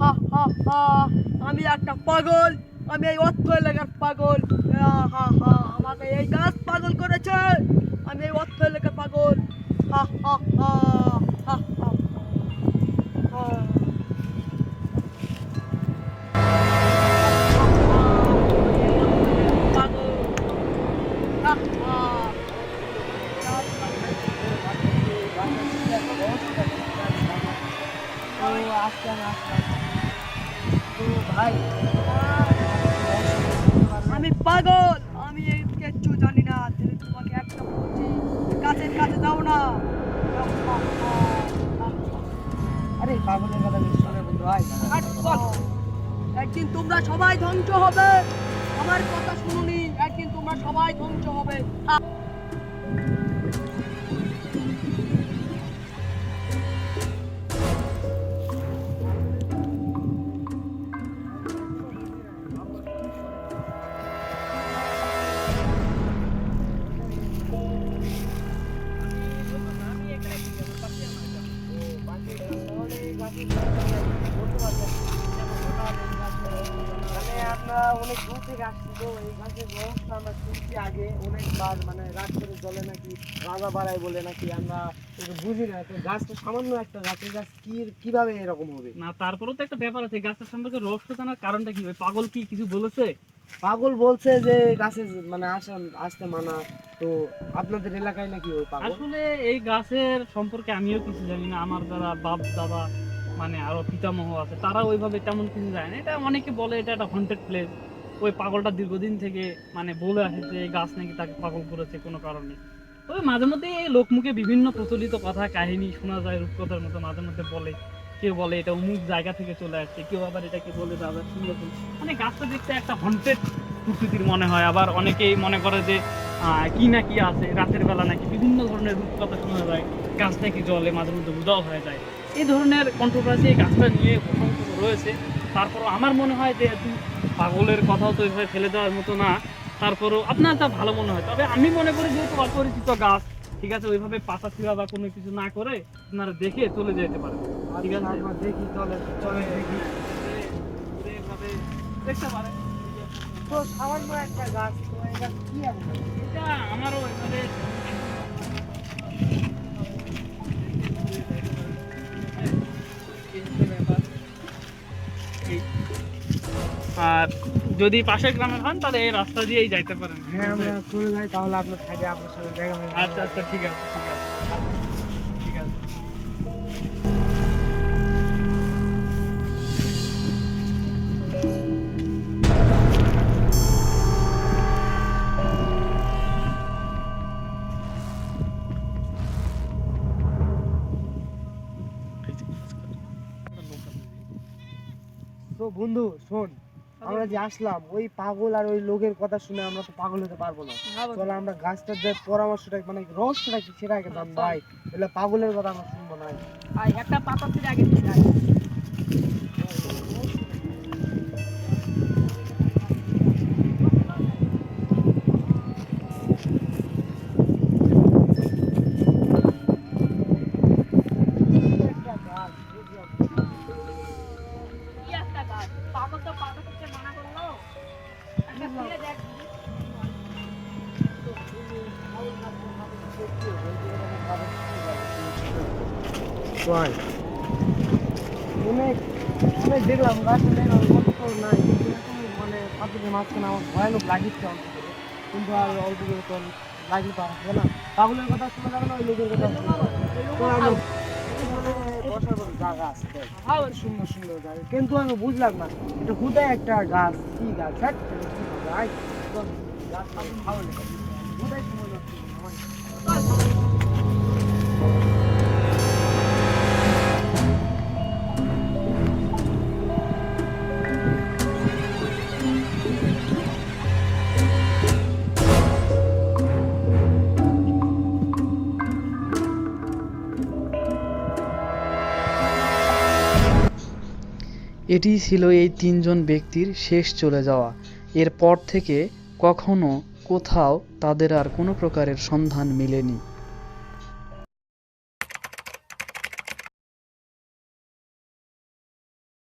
হা হা হা। আমি একটা পাগল, আমি এই অর্থ এলাকার পাগল। হা হা হা, আমাকে এই গাছ পাগল করেছে। আমি এই অর্থ এলাকার পাগল। হা হা হা হা হা হা। পাগল আমি পাগল! আমি এই কিচ্ছু জানি না। তোমাকে একটা বলছি কাছের কাছে যাও না। আরে, পাগলের কথা বিশ্বাস করে বন্ধু বল। একদিন তোমরা সবাই ধ্বংস হবে। আমার কথা শুনুনি, একদিন তোমরা সবাই ধ্বংস হবে। মানে আমরা অনেক দূর থেকে আসছি তো এই গাছের রহস্য আমরা শুনছি আগে অনেকবার মানে রাত করে জলে নাকি রাজা বাড়ায় বলে নাকি আমরা বুঝি না। তো সামান্য একটা গাছ গাছ কি কীভাবে এরকম হবে? না তারপরেও তো একটা ব্যাপার আছে গাছটার সম্পর্কে রহস্য জানার কারণটা কি? পাগল কি কিছু বলেছে? পাগল বলছে যে গাছে মানে আসা আসতে মানা। তো আপনাদের এলাকায় নাকি ওই পাগল? আসলে এই গাছের সম্পর্কে আমিও কিছু জানি না। আমার যারা বাপ দাদা মানে আরও পিতামহ আছে, তারা ওইভাবে তেমন কিছু জানে না। এটা অনেকে বলে এটা একটা হন্টেড প্লেস ওই পাগলটা দীর্ঘদিন থেকে মানে বলে আসে যে গাছ নাকি তাকে পাগল করেছে কোনো কারণে। তবে মাঝে মধ্যে এই লোকমুখে বিভিন্ন প্রচলিত কথা, কাহিনী শোনা যায় রূপকথার মতো মাঝে মধ্যে বলে। কেউ বলে এটা অমুক জায়গা থেকে চলে আসছে, কেউ আবার এটাকে বলে দাদা সুন্দরবন মানে গাছটা দেখতে একটা হন্টেড প্রকৃতির মনে হয়। আবার অনেকেই মনে করে যে কি না কি আছে, রাতের বেলা নাকি বিভিন্ন ধরনের রূপকথা শোনা যায়, গাছ নাকি জলে মাঝে মধ্যে উদাও হয়ে যায়। এই ধরনের কন্ট্রোভার্সি এই গাছটা নিয়ে প্রসঙ্গ রয়েছে। তারপরও আমার মনে হয় যে একটু পাগলের কথাও তো এভাবে ফেলে দেওয়ার মতো না। তারপরও আপনার তা ভালো মনে হয়। তবে আমি মনে করি যেহেতু অপরিচিত গাছ ঠিক আছে ওইভাবে পাতা ছিঁড়া বা কোনো কিছু না করে আপনারা দেখে চলে যেতে পারেন। ঠিক আছে? দেখি চলে চলে দেখি। দেখতে পারেন। তো সামান্য একটা গাছ এটা আমারও এখানে আর যদি পাশের গ্রামে হন তাহলে এই রাস্তা দিয়েই যাইতে পারেন। হ্যাঁ আমরা চলে যাই তাহলে আপনার থাকে আপনার সাথে দেখা হবে। আচ্ছা আচ্ছা ঠিক আছে ঠিক আছে। ঠিক আছে। তো বন্ধু শোন। আমরা যে আসলাম ওই পাগল আর ওই লোকের কথা শুনে আমরা তো পাগল হতে পারব না। চলো আমরা গাছটার যে পরামর্শটা মানে রহস্যটা কি সেটা আগে জান ভাই এগুলো পাগলের কথা আমরা শুনব না। একটা পাতা থেকে আগে Right. অনেক অনেক দেখলাম গাছ দেখলাম কত নাই মানে পাখিদের মাঝখানে আমার ভয়ানক লাগিচ্ছে কিন্তু আর অল্প তো লাগলে হবে কথা শোনা যাবে লোকের কথা বসার জায়গা সুন্দর সুন্দর জায়গা। কিন্তু আমি বুঝলাম না, এটা হুদায় একটা গাছ? কি গাছ? হ্যাঁ গাছ? ভালো হুদায় সময় এটিই ছিল এই তিনজন ব্যক্তির শেষ চলে যাওয়া। এরপর থেকে কখনও কোথাও তাদের আর কোনো প্রকারের সন্ধান মেলেনি।